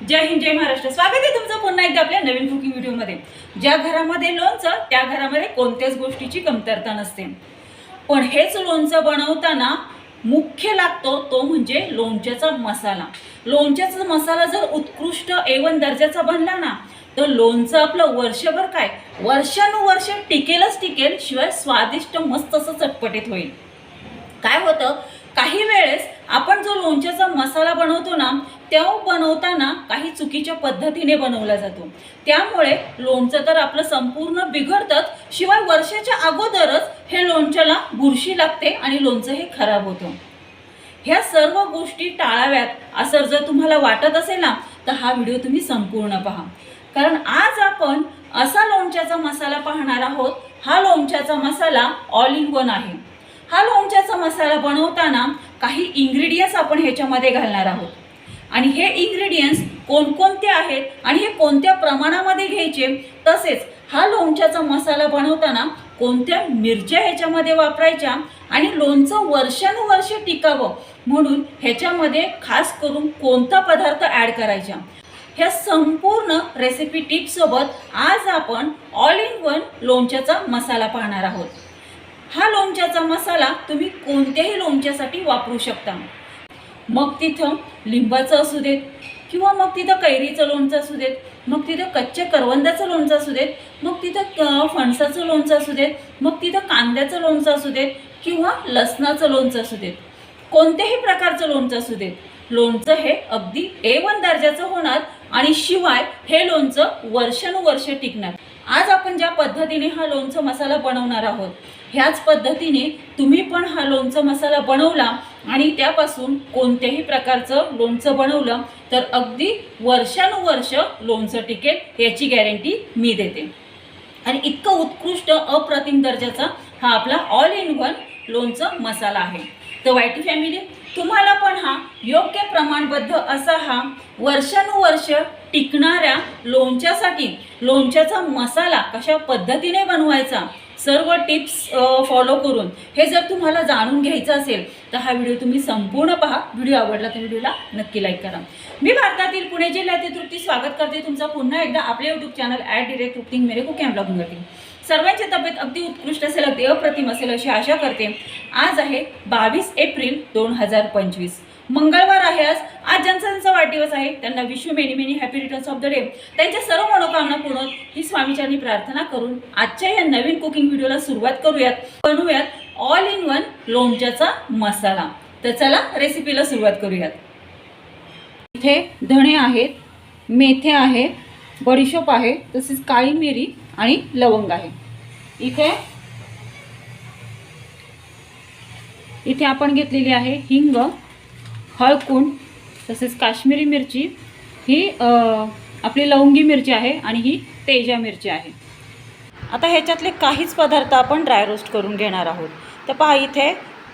जय हिंद जय महाराष्ट्र. स्वागत आहे तुमचं पुन्हा एकदा आपल्या नवीन कुकिंग व्हिडिओमध्ये. ज्या घरामध्ये लोणचं त्या घरामध्ये कोणत्याच गोष्टीची कमतरता नसते. पण हेच लोणचं बनवताना मुख्य लागतो तो म्हणजे लोणच्याचा मसाला. लोणच्याचा मसाला जर उत्कृष्ट एवन दर्जाचा बनला ना तर लोणचं आपलं वर्षभर काय? वर्षानुवर्ष टिकेलच टिकेल शिवाय स्वादिष्ट मस्त असं चटपटीत होईल. काय होतं? काही वेळेस आपण जो लोणच्याचा मसाला बनवतो ना तो बनवताना काही चुकीच्या पद्धतीने बनवला जातो. त्यामुळे लोणचं तर आपलं संपूर्ण बिघडतंच शिवाय वर्षाच्या अगोदरच हे लोणच्याला बुरशी लागते आणि लोणचं हे खराब होतं. ह्या सर्व गोष्टी टाळाव्यात असं जर तुम्हाला वाटत असेल ना तर हा व्हिडिओ तुम्ही संपूर्ण पहा. कारण आज आपण असा लोणच्याचा मसाला पाहणार आहोत हा लोणच्याचा मसाला ऑल इन वन आहे. हा लोणच्याचा मसाला बनवताना काही इंग्रेडियंट्स आपण ह्याच्यामध्ये घालणार आहोत. आणि हे इंग्रेडियंट्स कोणकोणते आहेत आणि हे कोणत्या प्रमाणामध्ये घ्यायचे? तसेच हा लोणच्याचा मसाला बनवताना कोणत्या मिरच्या ह्याच्यामध्ये वापरायच्या आणि लोणचं वर्षानुवर्ष टिकावं म्हणून ह्याच्यामध्ये खास करून कोणता पदार्थ ॲड करायचा? ह्या संपूर्ण रेसिपी टिप्ससोबत आज आपण ऑल इन वन लोणच्याचा मसाला पाहणार आहोत. हा लोणच्याचा मसाला तुम्ही कोणत्याही लोणच्यासाठी वापरू शकता. मग तिथं लिंबाचं असू देत किंवा मग तिथं कैरीचं लोणचं असू देत मग तिथं कच्च्या करवंदाचं लोणचं असू देत मग तिथं फणसाचं लोणचं असू देत मग तिथं कांद्याचं लोणचं असू देत किंवा लसणाचं लोणचं असू देत. कोणत्याही प्रकारचं लोणचं असू देत. लोणचं हे अगदी ए वन दर्जाचं होणार आणि शिवाय हे लोणचं वर्षानुवर्ष टिकणार. आज आपण ज्या पद्धतीने हा लोणचं मसाला बनवणार आहोत ह्याच पद्धतीने तुम्ही पण हा लोणचं मसाला बनवला आणि त्यापासून कोणत्याही प्रकारचं लोणचं बनवलं तर अगदी वर्षानुवर्ष लोणचं टिकेल याची गॅरंटी मी देते. आणि इतकं उत्कृष्ट अप्रतिम दर्जाचा हा आपला ऑल इन वन लोणचं मसाला आहे. तर वायटी फॅमिली तुम्हाला पण हा योग्य प्रमाणबद्ध असा हा वर्षानुवर्ष टिकणाऱ्या लोणच्यासाठी लोणच्याचा मसाला कशा पद्धतीने बनवायचा सर्व टिप्स फॉलो करून हे जर तुम्हाला जाणून घ्यायचं असेल तर हा व्हिडिओ तुम्ही संपूर्ण पहा. व्हिडिओ आवडला तर व्हिडिओला नक्की लाईक करा. मी भारतातील पुणे जिल्ह्यातील तृप्ती स्वागत करते. तुमचा पुन्हा एकदा आपल्या यूट्यूब चॅनल ॲट डिरेक्ट कुकिंग मेरे कुकिंग ब्लॉगिंगवरती सर्वांची तब्येत अगदी उत्कृष्ट असेल अगदी अप्रतिम असेल अशी आशा करते. आज आहे बावीस एप्रिल दोन हजार पंचवीस. मंगळवार आहे आज. आज ज्यांचा त्यांचा वाढदिवस आहे. त्यांना विश्व many many happy returns of the day. त्यांच्या सर्व मनोकामना पूर्ण ही स्वामीचरणी प्रार्थना करून आजच्या या नवीन कुकिंग व्हिडिओला सुरुवात करूयात. बनवूयात ऑल इन वन लोणच्याचा मसाला. तर चला रेसिपीला सुरुवात करूयात. इथे धणे आहेत मेथे आहे बडीशोप आहे तसेच काळी मिरी आणि लवंग आहे. इथे इथे आपण घेतलेली आहे हिंग हळकुंड तसेच काश्मीरी मिरची ही आपली लवंगी मिरची आहे आणि ही तेजा मिरची आहे. आता ह्याच्यातले काहीच पदार्थ आपण ड्राय रोस्ट करून घेणार आहोत. तर पहा इथे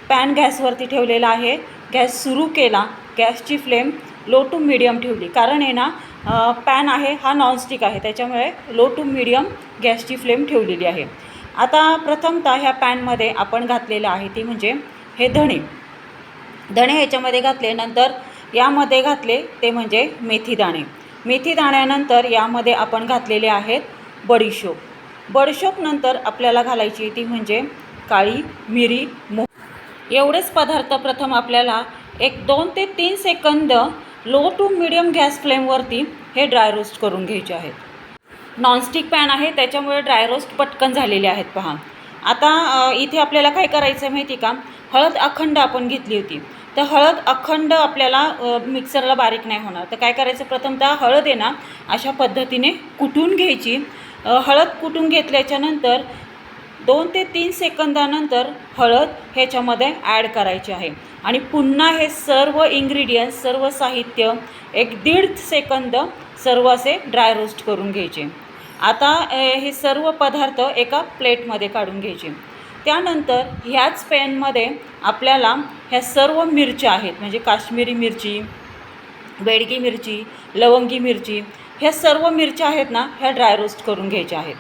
पॅन गॅसवरती ठेवलेला आहे. गॅस सुरू केला गॅसची फ्लेम लो टू मिडियम ठेवली. कारण आहे ना पॅन आहे हा नॉनस्टिक आहे त्याच्यामुळे लो टू मिडियम गॅसची फ्लेम ठेवलेली आहे. आता प्रथमतः ह्या पॅनमध्ये आपण घातलेलं आहे ती म्हणजे हे धणे. धणे ह्याच्यामध्ये घातले नंतर यामध्ये घातले ते म्हणजे मेथी दाणे. मेथी दाण्यानंतर यामध्ये आपण घातलेले आहेत बडीशोप. बडीशोप नंतर आपल्याला घालायची ती म्हणजे काळी मिरी मो एवढेच पदार्थ प्रथम आपल्याला एक दोन ते तीन second low to medium gas फ्लेमवरती हे ड्राय रोस्ट करून घ्यायचे आहेत. नॉनस्टिक पॅन आहे त्याच्यामुळे ड्राय रोस्ट पटकन झालेले आहेत पहा. आता इथे आपल्याला काय करायचं आहे माहिती का? हळद अखंड आपण घेतली होती. तर हळद अखंड आपल्याला मिक्सरला बारीक नाही होणार. तर काय करायचं? प्रथमतः हळद आहे ना अशा पद्धतीने कुटून घ्यायची? हळद कुटून घेतल्याच्यानंतर दोन ते तीन सेकंदानंतर हळद ह्याच्यामध्ये ॲड करायची आहे. आणि पुन्हा हे सर्व इंग्रेडियंट्स सर्व साहित्य एक दीड सेकंद सर्व असे ड्राय रोस्ट करून घ्यायचे. आता हे सर्व पदार्थ एका प्लेटमध्ये काढून घ्यायचे. त्यानंतर ह्याच पॅनमध्ये आपल्याला ह्या सर्व मिरच्या आहेत म्हणजे काश्मीरी मिरची बेडगी मिरची लवंगी मिरची ह्या सर्व मिरच्या आहेत ना ह्या ड्राय रोस्ट करून घ्यायच्या आहेत.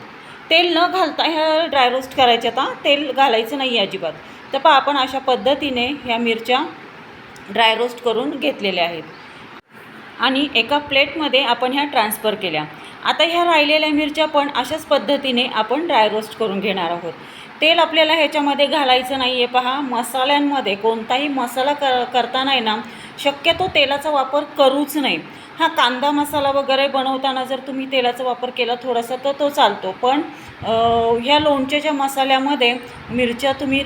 तेल न घालता ह्या ड्राय रोस्ट करायच्या आता तेल घालायचं नाही अजिबात. तर पहा आपण अशा पद्धतीने ह्या मिरच्या ड्राय रोस्ट करून घेतलेल्या आहेत. आणि एका प्लेटमध्ये आपण ह्या ट्रान्सफर केल्या. आता ह्या राहिलेल्या मिरच्या पण अशाच पद्धतीने आपण ड्राय रोस्ट करून घेणार आहोत. तेल आपल्याला ह्याच्यामध्ये घालायचं नाही आहे पहा. मसाल्यांमध्ये कोणताही मसाला कर करताना आहे ना शक्यतो तेलाचा वापर करूच नाही. हा कांदा मसाला वगैरे बनवताना जर तुम्ही तेलाचा वापर केला थोडासा तर तो चालतो. पण ह्या लोणच्याच्या मसाल्यामध्ये मिरच्या तुम्ही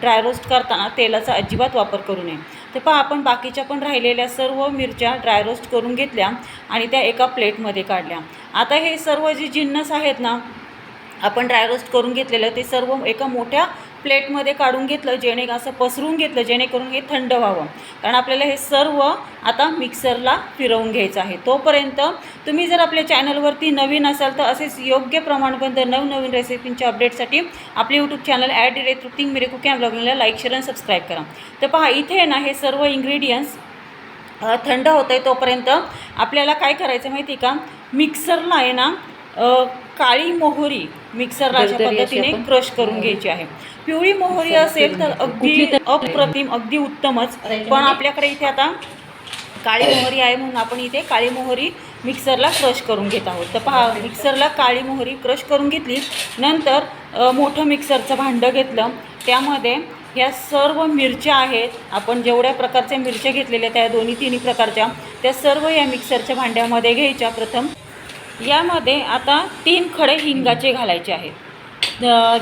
ड्राय रोस्ट करताना तेलाचा अजिबात वापर करू नये. ते पहा आपण बाकीच्या पण राहिलेल्या सर्व मिरच्या ड्राय रोस्ट करून घेतल्या आणि त्या एका प्लेटमध्ये काढल्या. आता हे सर्व जे जिन्नस आहेत ना आपण ड्राय रोस्ट करून घेतलेलं ते सर्व एका मोठ्या प्लेटमध्ये काढून घेतलं जेणे असं पसरून घेतलं जेणेकरून हे थंड व्हावं. कारण आपल्याला हे सर्व आता मिक्सरला फिरवून घ्यायचं आहे. तोपर्यंत तुम्ही जर आपल्या चॅनलवरती नवीन असाल तर असेच योग्य प्रमाणबद्ध नवनवीन रेसिपींच्या अपडेटसाठी आपले यूट्यूब चॅनल ॲड डिरे तृप्तिंग मिरे कुकिंग ब्लॉगिंगला लाईक शेअर आणि सबस्क्राईब करा. तर पहा इथे आहे ना हे सर्व इन्ग्रेडियंट्स थंड होतं आहे तोपर्यंत आपल्याला काय करायचं माहिती आहे का? मिक्सरला आहे ना काळी मोहरी मिक्सरला अशा पद्धतीने क्रश करून घ्यायची आहे. पिवळी मोहरी असेल तर अगदी अप्रतिम अगदी उत्तमच. पण आपल्याकडे इथे आता काळी मोहरी आहे म्हणून आपण इथे काळी मोहरी मिक्सरला क्रश करून घेत आहोत. तर पहा मिक्सरला काळी मोहरी क्रश करून घेतली. नंतर मोठं मिक्सरचं भांडं घेतलं. त्यामध्ये ह्या सर्व मिरच्या आहेत. आपण जेवढ्या प्रकारच्या मिरच्या घेतलेल्या त्या दोन्ही तिन्ही प्रकारच्या त्या सर्व या मिक्सरच्या भांड्यामध्ये घ्यायच्या. प्रथम यामध्ये आता तीन खडे हिंगाचे घालायचे आहेत.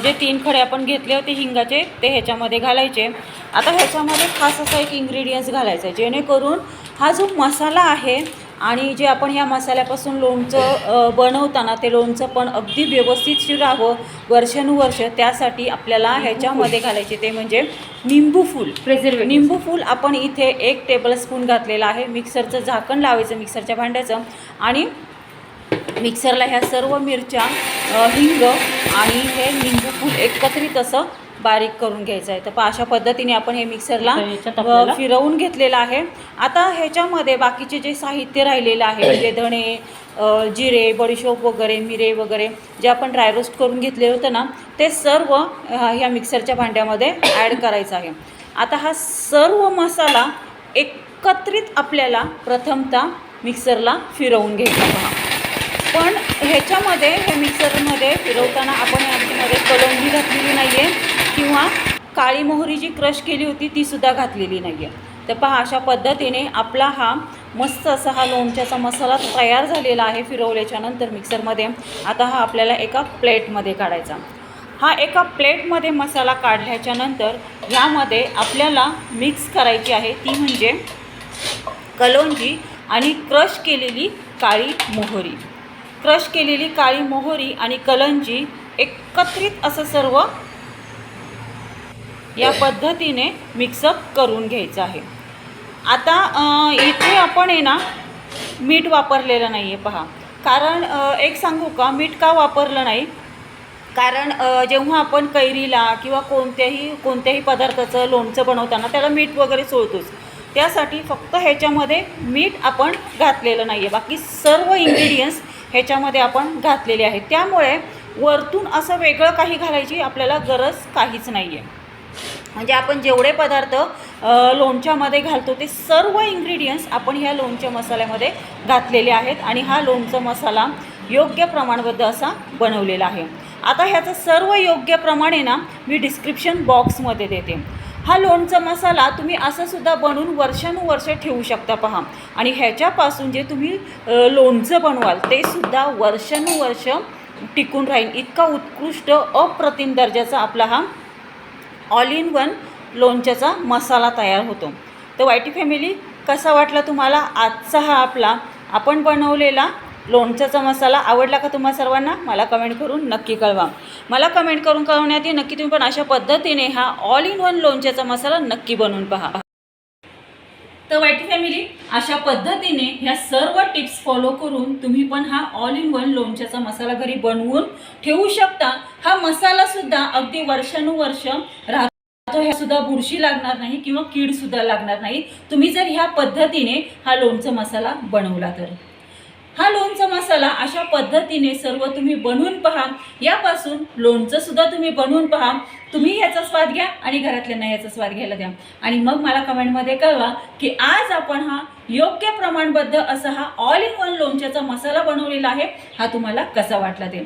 जे तीन खडे आपण घेतले होते हिंगाचे ते ह्याच्यामध्ये घालायचे. आता ह्याच्यामध्ये खास असा एक इन्ग्रेडियंट्स घालायचा आहे जेणेकरून हा जो मसाला आहे आणि जे आपण ह्या मसाल्यापासून लोणचं बनवताना ते लोणचं पण अगदी व्यवस्थित राहावं वर्षानुवर्ष त्यासाठी आपल्याला ह्याच्यामध्ये घालायचे ते म्हणजे निंबू फूल. प्रेझर्वेटिव्ह निंबू फूल आपण इथे एक टेबलस्पून घातलेलं आहे. मिक्सरचं झाकण लावायचं मिक्सरच्या भांड्याचं. आणि मिक्सरला ह्या सर्व मिरच्या हिंग आणि हे निंबू फूल एकत्रित असं बारीक करून घ्यायचं आहे. तर अशा पद्धतीने आपण हे मिक्सरला फिरवून घेतलेलं आहे. आता ह्याच्यामध्ये बाकीचे जे साहित्य राहिलेलं आहे म्हणजे धणे जिरे बडीशोप वगैरे मिरे वगैरे जे आपण ड्राय रोस्ट करून घेतले होतं ना ते सर्व ह्या मिक्सरच्या भांड्यामध्ये ॲड करायचं आहे. आता हा सर्व मसाला एकत्रित आपल्याला प्रथमतः मिक्सरला फिरवून घ्यायचा पहा पण ह्याच्यामध्ये हे मिक्सरमध्ये फिरवताना आपण ह्याच्यामध्ये कलंजी घातलेली नाही आहे किंवा काळी मोहरी जी क्रश केली होती तीसुद्धा घातलेली नाही आहे तर पहा अशा पद्धतीने आपला हा मस्त असा हा लोणच्याचा मसाला तयार झालेला आहे फिरवल्याच्या नंतर मिक्सरमध्ये. आता हा आपल्याला एका प्लेटमध्ये काढायचा. हा एका प्लेटमध्ये मसाला काढल्याच्या नंतर ह्यामध्ये आपल्याला मिक्स करायची आहे ती म्हणजे कलोंजी आणि क्रश केलेली काळी मोहरी. क्रश केलेली काळी मोहरी आणि कलंजी एकत्रित असं सर्व या पद्धतीने मिक्सअप करून घ्यायचं आहे. आता इथे आपण आहे ना मीठ वापरलेलं नाही आहे पहा. कारण एक सांगू का मीठ का वापरलं नाही? कारण जेव्हा आपण कैरीला किंवा कोणत्याही कोणत्याही पदार्थाचं लोणचं बनवताना त्याला मीठ वगैरे सोडतोच. त्यासाठी फक्त ह्याच्यामध्ये मीठ आपण घातलेलं नाही आहे बाकी सर्व इन्ग्रेडियंट्स ह्याच्यामध्ये आपण घातलेले आहेत. त्यामुळे वरतून असं वेगळं काही घालायची आपल्याला गरज काहीच नाही आहे म्हणजे आपण जेवढे पदार्थ लोणच्यामध्ये घालतो ते सर्व इन्ग्रेडियंट्स आपण ह्या लोणच्या मसाल्यामध्ये घातलेले आहेत आणि हा लोणचा मसाला योग्य प्रमाणबद्ध असा बनवलेला आहे. आता ह्याचं सर्व योग्य प्रमाणे ना मी डिस्क्रिप्शन बॉक्समध्ये देते. हा लोणचा मसाला तुम्ही असं सुद्धा बनवून वर्षानुवर्ष ठेवू शकता पहा. आणि ह्याच्यापासून जे तुम्ही लोणचं बनवाल ते सुद्धा वर्षानुवर्ष टिकून राहील. इतका उत्कृष्ट अप्रतिम दर्जाचा आपला हा ऑल इन वन लोणच्याचा मसाला तयार होतो. तर वायटी फॅमिली कसा वाटला तुम्हाला आजचा हा आपला? आपण बनवलेला लोणच्याचा मसाला आवडला का तुम्हा सर्वांना? मला कमेंट करून नक्की कळवा. मला कमेंट करून कळवण्यात येईल. नक्की तुम्ही पण अशा पद्धतीने हा ऑल इन वन लोणच्याचा मसाला नक्की बनवून पहा. तर वाईटी फॅमिली अशा पद्धतीने ह्या सर्व टिप्स फॉलो करून तुम्ही पण हा ऑल इन वन लोणच्याचा मसाला घरी बनवून ठेवू शकता. हा मसाला सुद्धा अगदी वर्षानुवर्ष राहतो. ह्या सुद्धा बुरशी लागणार नाही किंवा कीड सुद्धा लागणार नाही. तुम्ही जर ह्या पद्धतीने हा लोणचा मसाला बनवला तर. हा लोणचा मसाला अशा पद्धतीने सर्व तुम्ही बनवून पहा. यापासून लोणचं सुद्धा तुम्ही बनवून पहा. तुम्ही याचा स्वाद घ्या आणि घरातल्यांना याचा स्वाद घ्यायला द्या. आणि मग मला कमेंटमध्ये कळवा की आज आपण हा योग्य प्रमाणबद्ध असा हा ऑल इन वन लोणच्याचा मसाला बनवलेला आहे. हा तुम्हाला कसा वाटला ते?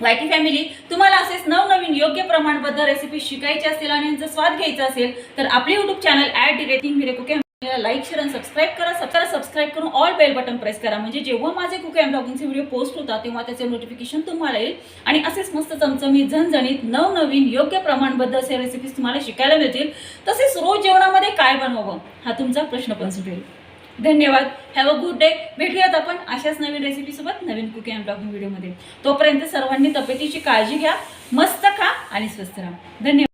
वायटी फॅमिली तुम्हाला असेच नवनवीन योग्य प्रमाणबद्ध रेसिपी शिकायची असेल आणि यांचा स्वाद घ्यायचा असेल तर आपले युट्यूब चॅनल ॲड डिरेटिंग मिरेको कुके लाईक शेअर आणि सबस्क्राईब करा. सबस्क्राईब सबस्क्राईब करून ऑल बेल बटन प्रेस करा. म्हणजे जेव्हा माझे कुके अँड ब्लॉगिंगचे व्हिडिओ पोस्ट होतात तेव्हा त्याचे नोटिफिकेशन तुम्हाला येईल. आणि असेच मस्त चमचमीत झणझणीत नवनवीन योग्य प्रमाणबद्ध असे रेसिपीज तुम्हाला शिकायला मिळतील. तसेच रोज जेवणामध्ये काय बनवावं हा तुमचा प्रश्न पण सुटेल. धन्यवाद. हॅव अ गुड डे भेटूयात आपण अशाच नवीन रेसिपीसोबत नवीन कुक अँड ब्लॉगिंग व्हिडिओमध्ये तोपर्यंत सर्वांनी तब्येतीची काळजी घ्या मस्त खा आणि स्वस्थ राहा. धन्यवाद.